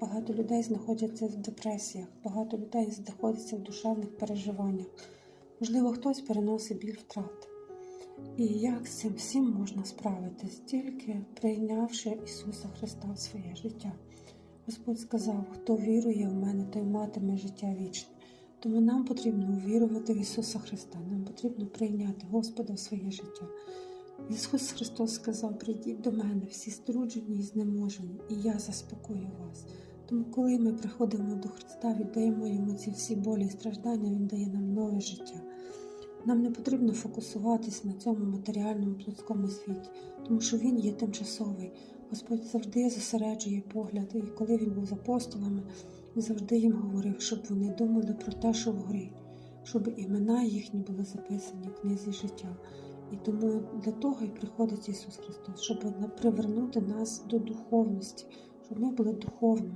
Багато людей знаходяться в депресіях, багато людей знаходяться в душевних переживаннях. Можливо, хтось переносить біль втрат. І як з цим всім можна справитись, тільки прийнявши Ісуса Христа в своє життя. Господь сказав, хто вірує в мене, той матиме життя вічне. Тому нам потрібно увірувати в Ісуса Христа, нам потрібно прийняти Господа в своє життя. Ісус Христос сказав: прийдіть до мене, всі струджені і знеможені, і я заспокою вас. Тому, коли ми приходимо до Христа, віддаємо йому ці всі болі і страждання, Він дає нам нове життя. Нам не потрібно фокусуватись на цьому матеріальному плотському світі, тому що він є тимчасовий. Господь завжди зосереджує погляд, і коли він був з апостолами, він завжди їм говорив, щоб вони думали про те, що вгорі, щоб імена їхні були записані в книзі життя. І тому для того і приходить Ісус Христос, щоб привернути нас до духовності, щоб ми були духовними.